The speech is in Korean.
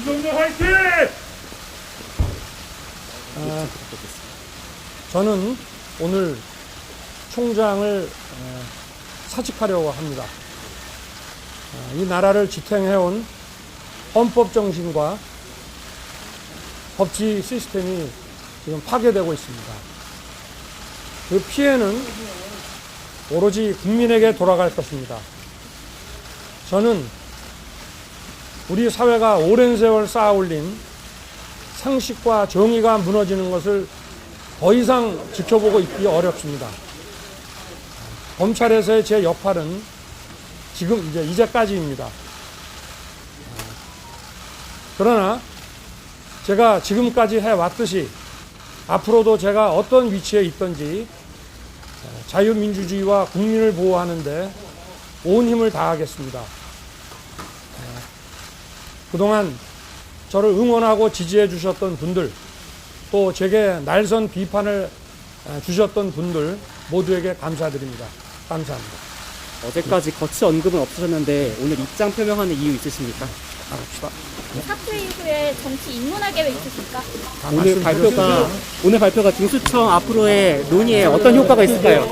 이정도 화이팅! 아, 저는 오늘 총장을 어, 사직하려고 합니다. 아, 이 나라를 지탱해온 헌법 정신과 법치 시스템이 지금 파괴되고 있습니다. 그 피해는 오로지 국민에게 돌아갈 것입니다. 저는 우리 사회가 오랜 세월 쌓아 올린 상식과 정의가 무너지는 것을 더 이상 지켜보고 있기 어렵습니다. 검찰에서의 제 역할은 지금 이제 이제까지입니다. 그러나 제가 지금까지 해왔듯이 앞으로도 제가 어떤 위치에 있든지 자유민주주의와 국민을 보호하는데 온 힘을 다하겠습니다. 그동안 저를 응원하고 지지해 주셨던 분들, 또 제게 날선 비판을 에, 주셨던 분들 모두에게 감사드립니다. 감사합니다. 어제까지 거치 언급은 없으셨는데 오늘 입장 표명하는 이유 있으십니까? 나갑시다. 사퇴 이후에 정치 입문할 계획 있으십니까? 오늘 발표가 오늘 발표가 중수청 앞으로의 논의에 어떤 효과가 있을까요?